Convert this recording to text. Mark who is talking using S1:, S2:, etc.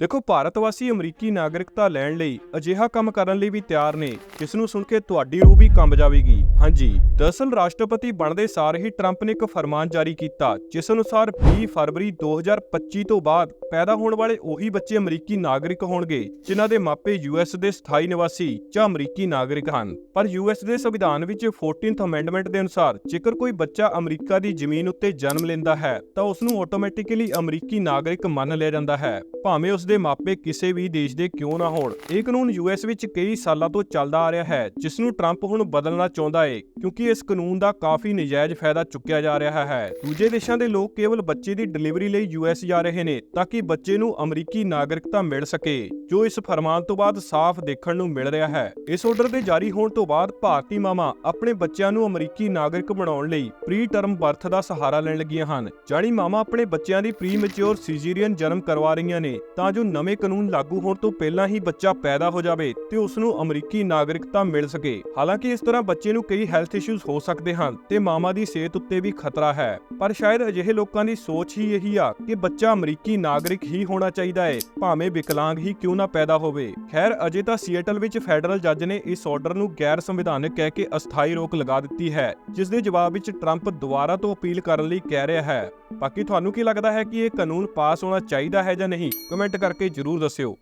S1: ਦੇਖੋ ਭਾਰਤ ਵਾਸੀ ਅਮਰੀਕੀ ਨਾਗਰਿਕਤਾ ਲੈਣ ਲਈ ਅਜਿਹਾ ਕੰਮ ਕਰਨ ਲਈ ਵੀ ਤਿਆਰ ਨੇ, ਜਿਸ ਨੂੰ ਸੁਣ ਕੇ ਤੁਹਾਡੀ ਰੂਹ ਵੀ ਕੰਬ ਜਾਵੇਗੀ। ਹਾਂਜੀ, ਦਰਅਸਲ ਰਾਸ਼ਟਰਪਤੀ ਬਣਦੇ ਸਾਰ ਹੀ ਟਰੰਪ ਨੇ ਇੱਕ ਫਰਮਾਨ ਜਾਰੀ ਕੀਤਾ, ਜਿਸ ਅਨੁਸਾਰ 20 ਫਰਵਰੀ 2025 ਤੋਂ ਬਾਅਦ ਪੈਦਾ ਹੋਣ ਵਾਲੇ ਉਹੀ ਬੱਚੇ ਅਮਰੀਕੀ ਨਾਗਰਿਕ ਹੋਣਗੇ, ਜਿਨ੍ਹਾਂ ਦੇ ਮਾਪੇ ਯੂਐਸ ਦੇ ਸਥਾਈ ਨਿਵਾਸੀ ਜਾਂ ਅਮਰੀਕੀ ਨਾਗਰਿਕ ਹਨ। ਪਰ ਯੂਐਸ ਦੇ ਸੰਵਿਧਾਨ ਵਿੱਚ 14th ਅਮੈਂਡਮੈਂਟ ਦੇ ਅਨੁਸਾਰ ਜੇਕਰ ਕੋਈ ਬੱਚਾ ਅਮਰੀਕਾ ਦੀ ਜ਼ਮੀਨ ਉੱਤੇ ਜਨਮ ਲੈਂਦਾ ਹੈ, ਤਾਂ ਉਸ ਨੂੰ ਆਟੋਮੈਟਿਕਲੀ ਅਮਰੀਕੀ ਨਾਗਰਿਕ ਮੰਨ ਲਿਆ ਜਾਂਦਾ ਹੈ, ਭਾਵੇਂ ਉਸ ਦੇ ਮਾਪੇ ਕਿਸੇ ਵੀ ਦੇਸ਼ ਦੇ ਕਿਉਂ ਨਾ ਹੋਣ। ਇਹ ਕਾਨੂੰਨ ਯੂਐਸ ਵਿੱਚ ਕਈ ਸਾਲਾਂ ਤੋਂ ਚੱਲਦਾ ਆ ਰਿਹਾ ਹੈ ਜਿਸ ਨੂੰ ਟਰੰਪ ਹੁਣ ਬਦਲਣਾ ਚਾਹੁੰਦਾ ਹੈ ਕਿਉਂਕਿ ਇਸ ਕਾਨੂੰਨ ਦਾ ਕਾਫੀ ਨਜਾਇਜ਼ ਫਾਇਦਾ ਚੁੱਕਿਆ ਜਾ ਰਿਹਾ ਹੈ। ਦੂਜੇ ਦੇਸ਼ਾਂ ਦੇ ਲੋਕ ਕੇਵਲ ਬੱਚੇ ਦੀ ਡਿਲੀਵਰੀ ਲਈ ਯੂਐਸ ਜਾ ਰਹੇ ਨੇ, ਤਾਂ ਕਿ ਬੱਚੇ ਨੂੰ ਅਮਰੀਕੀ ਨਾਗਰਿਕਤਾ ਮਿਲ ਸਕੇ। ਜੋ ਇਸ ਫਰਮਾਨ ਤੋਂ ਬਾਅਦ ਸਾਫ਼ ਦੇਖਣ ਨੂੰ ਮਿਲ ਰਿਹਾ ਹੈ। ਇਸ ਆਰਡਰ ਦੇ ਜਾਰੀ ਹੋਣ ਤੋਂ ਬਾਅਦ ਭਾਰਤੀ ਮਾਵਾਂ ਆਪਣੇ ਬੱਚਿਆਂ ਨੂੰ ਅਮਰੀਕੀ ਨਾਗਰਿਕ ਬਣਾਉਣ ਲਈ ਪ੍ਰੀ ਟਰਮ ਬਰਥ ਦਾ ਸਹਾਰਾ ਲੈਣ ਲੱਗੀਆਂ ਹਨ। ਜਾਣੀ ਮਾਵਾਂ ਆਪਣੇ ਬੱਚਿਆਂ ਦੀ ਪ੍ਰੀ ਮੈਚੁਰ ਸਿਜ਼ੇਰੀਅਨ ਜਨਮ ਕਰਵਾ ਰਹੀਆਂ ਨੇ, ਤਾਂ ਜੋ ਨਵੇਂ ਕਾਨੂੰਨ ਲਾਗੂ ਹੋਣ ਤੋਂ ਪਹਿਲਾਂ ਹੀ ਬੱਚਾ ਪੈਦਾ ਹੋ ਜਾਵੇ ਤੇ ਉਸ ਨੂੰ ਅਮਰੀਕੀ ਨਾਗਰਿਕਤਾ ਮਿਲ ਸਕੇ। ਹਾਲਾਂਕਿ ਇਸ ਤਰ੍ਹਾਂ ਬੱਚੇ ਨੂੰ ਕਈ ਹੈਲਥ ਇਸ਼ੂਜ਼ ਹੋ ਸਕਦੇ ਹਨ ਤੇ ਮਾਵਾਂ ਦੀ ਸਿਹਤ ਉੱਤੇ ਵੀ ਖਤਰਾ ਹੈ। ਪਰ ਸ਼ਾਇਦ ਅਜਿਹੇ ਲੋਕਾਂ ਦੀ ਸੋਚ ਹੀ ਇਹੀ ਆ ਕਿ ਬੱਚਾ ਅਮਰੀਕੀ ਨਾਗਰਿਕ ਹੀ ਹੋਣਾ ਚਾਹੀਦਾ ਹੈ ਭਾਵੇਂ ਵਿਕਲਾਂਗ ਹੀ ਕਿਉਂ ਨਾ ਪੈਦਾ ਹੋਵੇ। ਖੈਰ, ਅਜੇ ਤਾਂ ਸੀਏਟਲ ਵਿੱਚ ਫੈਡਰਲ ਜੱਜ ਨੇ ਇਸ ਆਰਡਰ ਨੂੰ ਗੈਰ ਸੰਵਿਧਾਨਕ ਕਹਿ ਕੇ ਅਸਥਾਈ ਰੋਕ ਲਗਾ ਦਿੱਤੀ ਹੈ, ਜਿਸ ਦੇ ਜਵਾਬ ਵਿੱਚ ਟਰੰਪ ਦੁਬਾਰਾ ਤੋਂ ਅਪੀਲ ਕਰਨ ਲਈ ਕਹਿ ਰਿਹਾ ਹੈ। ਬਾਕੀ ਤੁਹਾਨੂੰ ਕੀ ਲੱਗਦਾ ਹੈ ਕਿ ਇਹ ਕਾਨੂੰਨ ਪਾਸ ਹੋਣਾ ਚਾਹੀਦਾ ਹੈ ਜਾਂ ਨਹੀਂ? ਕਮੈਂਟ ਕਰਕੇ ਜਰੂਰ ਦੱਸਿਓ।